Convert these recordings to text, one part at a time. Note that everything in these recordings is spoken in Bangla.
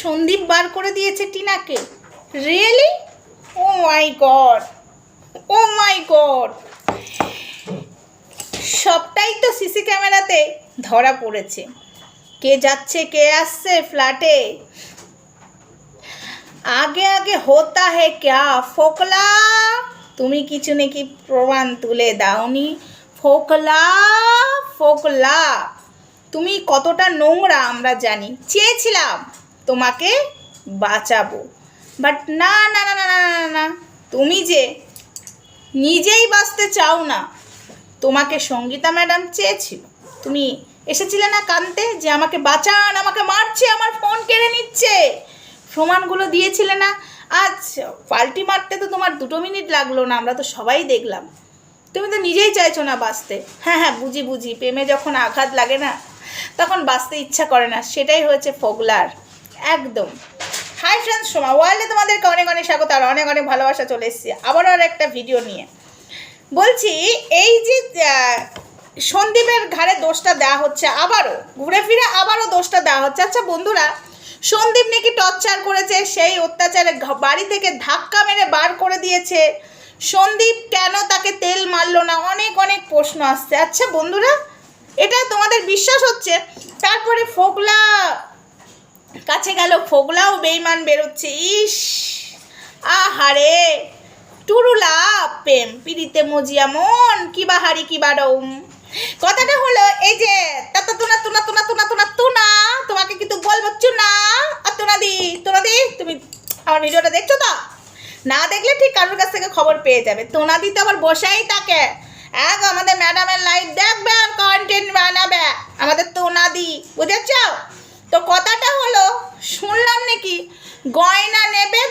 সন্দীপ বার করে দিয়েছে টিনাকে। Really oh my god oh my god সবটাই তো সিসি ক্যামেরাতে ধরা পড়েছে। কে যাচ্ছে, কে আসছে ফ্ল্যাটে আগে আগে হোতা হে ক্যা ফোকলা? তুমি কিছু নাকি প্রমাণ তুলে দাওনি? ফোকলা ফোকলা! তুমি কতটা নোংরা আমরা জানি। চেয়েছিলাম তোমাকে বাঁচাবো। বাট না না না না না না, না তুমি যে নিজেই বাঁচতে চাও না তোমাকে সঙ্গীতা ম্যাডাম চেয়েছিল। তুমি এসেছিলে না কানতে যে আমাকে বাঁচান আমাকে মারছে আমার ফোন কেড়ে নিচ্ছে। প্রমাণগুলো দিয়েছিলে না। আজ পাল্টি মারতে তো তোমার দুটো মিনিট লাগল না আমরা তো সবাই দেখলাম। তুমি তো নিজেই চাইছো না বাঁচতে। হ্যাঁ হ্যাঁ বুঝি বুঝি। প্রেমে যখন আঘাত লাগে না তখন বাঁচতে ইচ্ছা করে না, সেটাই হয়েছে ফোগলার। একদম। হাই ফ্রেন্ডস সোমা ওয়ার্ল্ডে তোমাদেরকে অনেক অনেক স্বাগত আর অনেক অনেক ভালোবাসা চলে এসেছি। আবারও আর একটা ভিডিও নিয়ে। বলছি, এই যে সন্দীপের ঘাড়ে দোষটা দেওয়া হচ্ছে আবারও, ঘুরে ফিরে আবারও দোষটা দেওয়া হচ্ছে। আচ্ছা বন্ধুরা, সন্দীপ নাকি টর্চার করেছে, সেই অত্যাচারে বাড়ি থেকে ধাক্কা মেরে বার করে দিয়েছে। সন্দীপ কেন তাকে তেল মারলো না? অনেক অনেক প্রশ্ন আসছে। আচ্ছা বন্ধুরা এটা তোমাদের বিশ্বাস হচ্ছে। তারপরে ফোগলা, কাছে গেল ফোগলাও বেইমান বেরোচ্ছে। ইস, আহারে, টুরুলা, প্রেম পিড়িতে মজিয়া মন, কি বাহারি কি বারম কথাটা হলো, এই যে তাতা তুনা তুনা তুনা তুনা তুনা তুনা, তোমাকে কিন্তু বলব চুনা, আর তুনা দি তুনা দি, তুমি আমার ভিডিওটা দেখছ তো? না দেখলে ঠিক কারোর কাছ থেকে খবর পেয়ে যাবে। তোনা দি তো আবার বসেই থাকে। এক আমাদের ম্যাডামের লাইভ দেখবে আর কন্টেন্ট বানাবে আমাদের তোনা দি বুঝেছ তো কথাটা হলো শুনলাম নাকি গয়না নেবে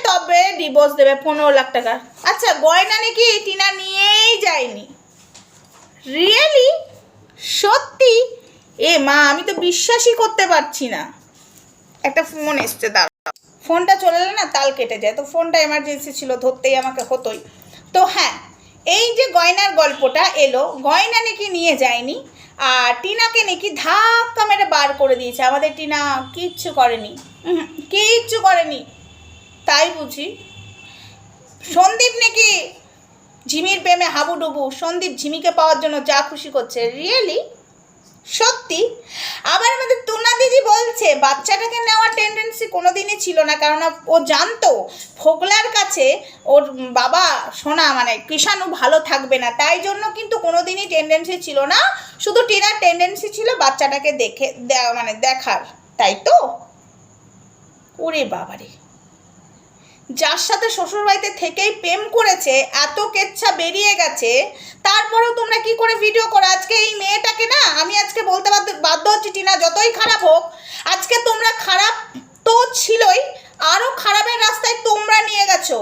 ডিভোর্স দেবে পনেরো লাখ টাকা। আচ্ছা গয়না নাকি টিনা নিয়েই যায়নি। রিয়েলি সত্যি? এ মা, আমি তো বিশ্বাসই করতে পারছি না। একটা ফোন এসছে দাঁড়া ফোনটা চলে এলে না তাল কেটে যায়। তো ফোনটা এমার্জেন্সি ছিল, ধরতেই আমাকে হতোই। তো হ্যাঁ এই যে গয়নার গল্পটা এলো, গয়না নাকি নিয়ে যায়নি, আর টিনাকে নাকি ধাক্কা মেরে বার করে দিয়েছে। আমাদের টিনা কিচ্ছু করেনি। কিচ্ছু করেনি। তাই বুঝি সন্দীপ নাকি ঝিমির প্রেমে হাবুডুবু? সন্দীপ ঝিমিকে পাওয়ার জন্য যা খুশি করছে। রিয়েলি সত্যি? আবার আমাদের তুনা দিদি বলছে, বাচ্চাটাকে নেওয়ার টেন্ডেন্সি কোনো দিনই ছিল না, কারণ ও জানতো ফোগলার কাছে ওর বাবা, সোনা মানে কৃষাণু ভালো থাকবে না। তাই জন্য কিন্তু কোনো দিনই টেন্ডেন্সি ছিল না। শুধু টিনার টেন্ডেন্সি ছিল বাচ্চাটাকে দেখে মানে দেখার। তাই তো? ওরে বাবারে। যার সাথে শ্বশুরবাড়িতে থেকেই প্রেম করেছে, এত কেচ্ছা বেরিয়ে গেছে, তারপরেও তোমরা কি করে ভিডিও করো? আজকে এই মেয়েটাকে না, আমি আজকে বলতে বাধ্য হচ্ছি টিনা, যতই খারাপ হোক, আজকে তোমরা খারাপ তো ছিলই আরও খারাপের রাস্তায় তোমরা নিয়ে গেছো।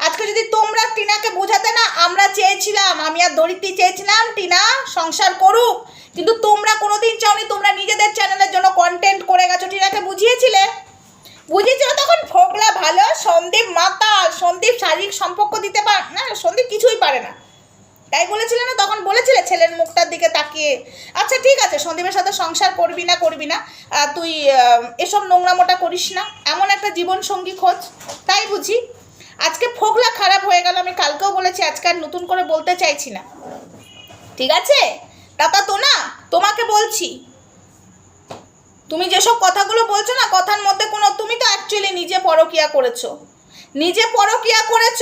আজকে যদি তোমরা টিনাকে বোঝাতে না, আমরা চেয়েছিলাম, আমি আর দরিদ্রী চেয়েছিলাম, টিনা, সংসার করুক। কিন্তু তোমরা কোনোদিন চাওনি, তোমরা নিজেদের চ্যানেলের জন্য কন্টেন্ট করে গেছো, টিনাকে বুঝিয়েছিলে? বুঝেছিল তখন ফোকলা ভালো, সন্দীপ মাতাল, সন্দীপ শারীরিক সম্পর্ক দিতে পার, না, সন্দীপ কিছুই পারে না। তাই বলেছিলে না, তখন বলেছিলে ছেলের মুখটার দিকে তাকিয়ে আচ্ছা ঠিক আছে, সন্দীপের সাথে সংসার করবি না করবি না তুই এসব নোংরামোটা করিস না, এমন একটা জীবন সঙ্গী খোঁজ। তাই বুঝি, আজকে ফোকলা খারাপ হয়ে গেল, আমি কালকেও বলেছি, আজকে আর নতুন করে বলতে চাইছি না। ঠিক আছে? দাদা তো না তোমাকে বলছি তুমি যেসব কথাগুলো বলছো না, কথার মধ্যে কোনো, তুমি তো অ্যাকচুয়ালি নিজে পরকিয়া করেছ। নিজে পরকিয়া করেছ।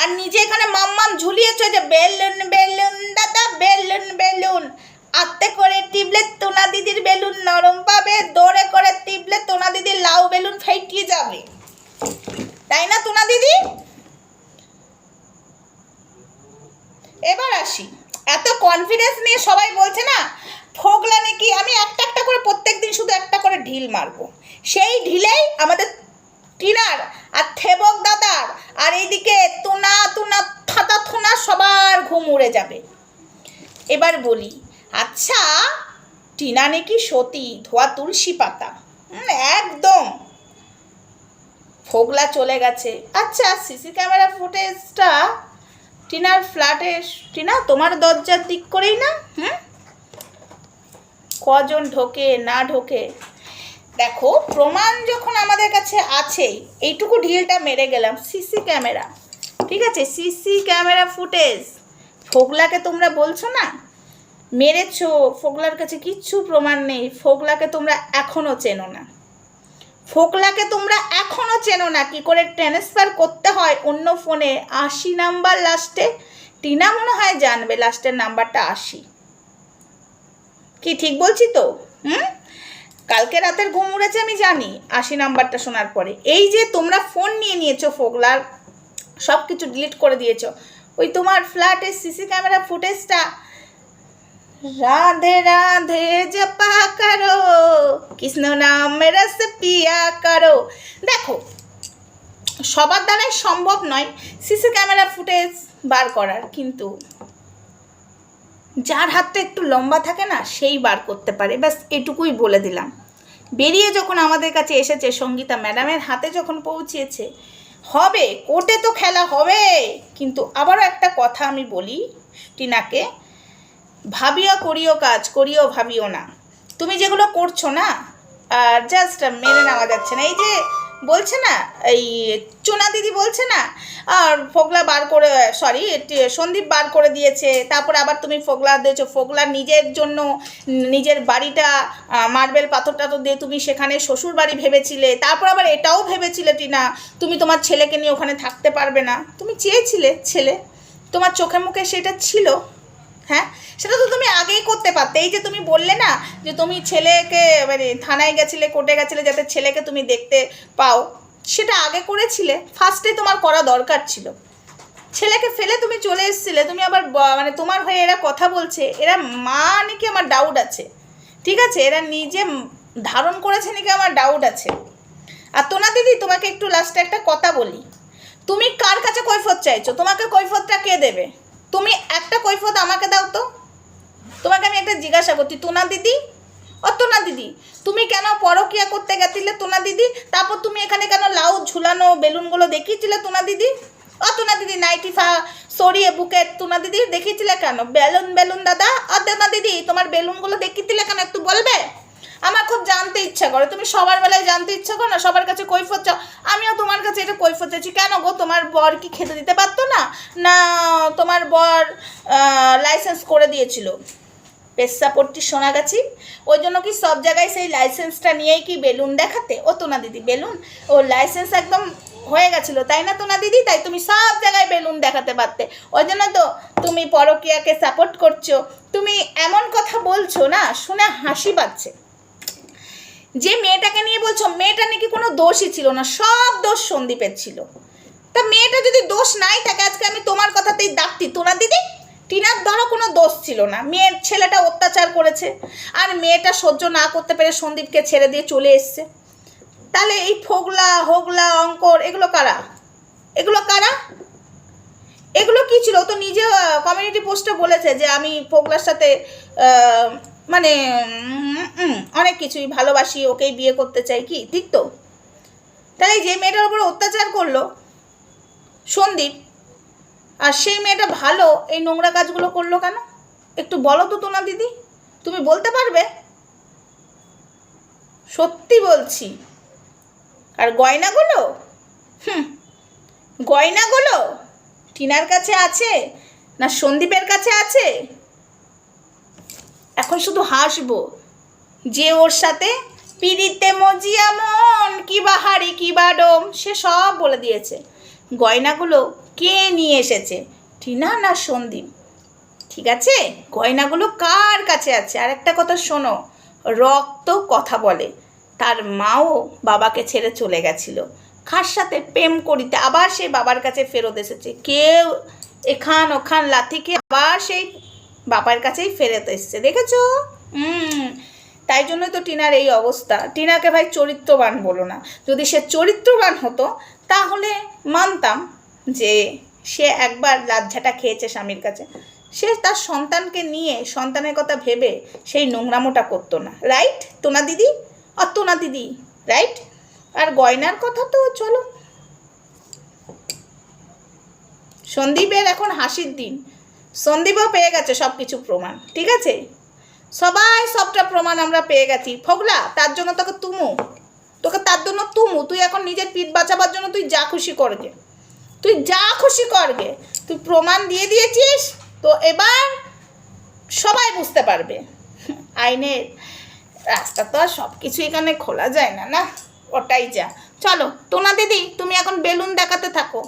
আর নিজে এখানে মাম্মাম ঝুলিয়েছো যে, বেলুন বেলুন, দাদা, বেলুন বেলুন। আত্মে করে টিপলে তোনা দিদির বেলুন নরম পাবে দৌড়ে করে টিপলে তোনা দিদির লাউ বেলুন ফেটিয়ে যাবে তাই না তোনা দিদি এবার আসি এত কনফিডেন্স নিয়ে সবাই বলছে না ফোগলা নাকি আমি একটা একটা করে প্রত্যেক দিন শুধু একটা করে ঢিল মারবো সেই ঢিলেই আমাদের টিনার আর থেবক দাদার আর এইদিকে তুনা তুনা থাতা থুনা সবার উড়ে যাবে। এবার বলি আচ্ছা টিনা নাকি সতী, ধোয়া তুলসী পাতা? একদম। ফোগলা চলে গেছে। আচ্ছা সিসি ক্যামেরা ফুটেজটা টিনার ফ্ল্যাটে, টিনা, তোমার দরজার দিক করেই না? হুম? কজন ঢোকে, না ঢোকে? দেখো, প্রমাণ যখন আমাদের কাছে আছেই এইটুকু ঢিলটা মেরে গেলাম, সিসি ক্যামেরা। ঠিক আছে, সিসি ক্যামেরা ফুটেজ। ফোগলাকে তোমরা বলছো না? মেরেছো, ফোগলার কাছে কিচ্ছু প্রমাণ নেই, ফোগলাকে তোমরা এখনও চেনো না। ফোকলাকে তোমরা এখনও চেনো না, কি করে ট্রান্সফার করতে হয় অন্য ফোনে আশি নাম্বার লাস্টে টিনা মনে হয় জানবে লাস্টের নাম্বারটা আশি। কি, ঠিক বলছি তো? হুম? কালকে রাতের ঘুম উড়েছে আমি জানি, আশি নাম্বারটা শোনার পরে। এই যে তোমরা ফোন নিয়ে নিয়েছো ফোগলার সব কিছু ডিলিট করে দিয়েছ ওই তোমার ফ্ল্যাটের সিসি ক্যামেরা ফুটেজটা। রাধে রাধে, জপা করো। কৃষ্ণ নাম রস পিয়া করো দেখো, সবার দ্বারাই সম্ভব নয় সিসি ক্যামেরা ফুটেজ বার করার, কিন্তু যার হাতটা একটু লম্বা থাকে না, সেই বার করতে পারে। ব্যাস, এটুকুই বলে দিলাম। বেরিয়ে যখন আমাদের কাছে এসেছে সঙ্গীতা ম্যাডামের হাতে যখন পৌঁছেছে হবে, কোর্টে তো খেলা হবে। কিন্তু আবারও একটা কথা আমি বলি, টিনাকে, ভাবিও করিও কাজ, করিও ভাবিও না। তুমি যেগুলো করছ না, আর জাস্ট মেনে নেওয়া যাচ্ছে না। এই যে বলছে না, এই চোনা দিদি বলছে না, আর ফোগলা বার করে সরি সন্দীপ বার করে দিয়েছে, তারপর আবার তুমি ফোগলা দিয়েছ, ফোগলা নিজের জন্য, নিজের বাড়িটা মার্বেল পাথর টাথর দিয়ে তুমি সেখানে শ্বশুর বাড়ি ভেবেছিলে, তারপর আবার এটাও ভেবেছিলে টিনা, তুমি তোমার ছেলেকে নিয়ে ওখানে থাকতে পারবে না, তুমি চেয়েছিলে ছেলে, তোমার চোখে মুখে সেটা ছিল হ্যাঁ? সেটা তো তুমি আগেই করতে পারতে। এই যে তুমি বললে না যে তুমি ছেলেকে মানে থানায় গেছিলে, কোর্টে গেছিলে যাতে ছেলেকে তুমি দেখতে পাও, সেটা আগে করেছিলে ফার্স্টে তোমার করা দরকার ছিল। ছেলেকে ফেলে তুমি চলে এসেছিলে, তুমি আবার মানে তোমার হয়ে এরা কথা বলছে, এরা মা নাকি আমার ডাউট আছে। ঠিক আছে? এরা নিজে ধারণ করেছে নাকি আমার ডাউট আছে। আর তোনা দিদি, তোমাকে একটু লাস্টে একটা কথা বলি। তুমি কার কাছে কৈফত চাইছো? তোমাকে কৈফতটা কে দেবে? তুমি একটা কৈফত আমাকে দাও তো। তোমাকে আমি একটা জিজ্ঞাসা করছি, তোনা দিদি? ও তোনা দিদি, তুমি কেন পরকিয়া করতে গেছিলে তোনা দিদি? তারপর তুমি এখানে কেন লাউ ঝুলানো বেলুনগুলো দেখিয়েছিলে তোনা দিদি? ও তোনা দিদি, নাইটি ফা সরিয়ে বুকে তোনা দিদি দেখিয়েছিলে কেন? বেলুন বেলুন দাদা, ও তোনা দিদি, তোমার বেলুনগুলো দেখিয়েছিলে কেন একটু বলবে আমার খুব জানতে ইচ্ছা করে। তুমি সবার বেলায় জানতে ইচ্ছা করো না, সবার কাছে কৈফত চাও। আমিও তোমার কাছে এটা কৈফত চাইছি। কেন গো, তোমার বর কি খেতে দিতে পারতো না? না, তোমার বর লাইসেন্স করে দিয়েছিল। শোনা গেছি। ওই জন্য কি সব জায়গায় সেই লাইসেন্সটা নিয়েই কি বেলুন দেখাতে? ও তো না দিদি, বেলুন? ও লাইসেন্স একদম হয়ে গেছিল, তাই না তো না দিদি? তাই তুমি সব জায়গায় বেলুন দেখাতে পারতে। ওই জন্য তো তুমি পরকিয়াকে সাপোর্ট করছ। তুমি এমন কথা বলছো না, শুনে হাসি পাচ্ছে। যে মেয়েটাকে নিয়ে বলছো, মেয়েটা নাকি কোনো দোষই ছিল না, সব দোষ সন্দীপের ছিল। তা মেয়েটা যদি দোষ নাই থাকে, আজকে আমি তোমার কথাতেই ডাকতি তোনা দিদি, টিনার ধরো কোনো দোষ ছিল না। মেয়ের ছেলেটা অত্যাচার করেছে, আর মেয়েটা সহ্য না করতে পেরে সন্দীপকে ছেড়ে দিয়ে চলে এসছে। তাহলে এই ফোগলা, হোগলা, অঙ্কর, এগুলো কারা? এগুলো কারা? এগুলো কি ছিল? তো নিজে কমিউনিটি পোস্টে বলেছে যে আমি ফোগলার সাথে মানে অনেক কিছুই ভালোবাসি, ওকেই বিয়ে করতে চাই কি? ঠিক তো? তাহলে যে মেয়েটার উপরে অত্যাচার করল, সন্দীপ, আর সেই মেয়েটা ভালো, এই নোংরা কাজগুলো করল কেন? একটু বলো তো তোনা দিদি, তুমি বলতে পারবে? সত্যি বলছি। আর গয়নাগুলো? হুম, গয়নাগুলো টিনার কাছে আছে না সন্দীপের কাছে আছে? এখন শুধু হাসবো। যে ওর সাথে পিড়িতে মজিয়া মন, কি বাহারি, কি বাডম সে সব বলে দিয়েছে। গয়নাগুলো কে নিয়ে এসেছে? টিনা না সন্দীপ? ঠিক আছে? গয়নাগুলো কার কাছে আছে? আর একটা কথা শোনো, রক্ত কথা বলে। তার মাও বাবাকে ছেড়ে চলে গেছিল। কার সাথে প্রেম করিতে আবার সেই বাবার কাছে ফেরত এসেছে? কেউ এখান ওখান লাথিকে আবার সেই বাবার কাছেই ফেরত এসছে, দেখেছ? তাই জন্যই তো টিনার এই অবস্থা। টিনাকে ভাই চরিত্রবান বলো না। যদি সে চরিত্রবান হতো, তাহলে মানতাম যে সে একবার লাজ্জাটা খেয়েছে স্বামীর কাছে। সে তার সন্তানকে নিয়ে, সন্তানের কথা ভেবে সেই নোংরামোটা করতো না। রাইট তোনা দিদি আর তোনা দিদি। রাইট আর গয়নার কথা তো চলো। সন্দীপের এখন হাসির দিন। সন্দীপও পেয়ে গেছে সব কিছু প্রমাণ, ঠিক আছে? সবাই সবটা প্রমাণ আমরা পেয়ে গেছি। ফোকলা তার জন্য তোকে তুমু। তোকে তার জন্য তুমু। তুই এখন নিজের পিঠ বাঁচাবার জন্য তুই যা খুশি করগে। তুই যা খুশি করগে। তুই প্রমাণ দিয়ে দিয়েছিস, তো এবার সবাই বুঝতে পারবে। আইনের রাস্তা তো আর সব কিছু এখানে খোলা যায় না না? ওটাই যা। চলো, টোনা দিদি, তুমি এখন বেলুন দেখাতে থাকো।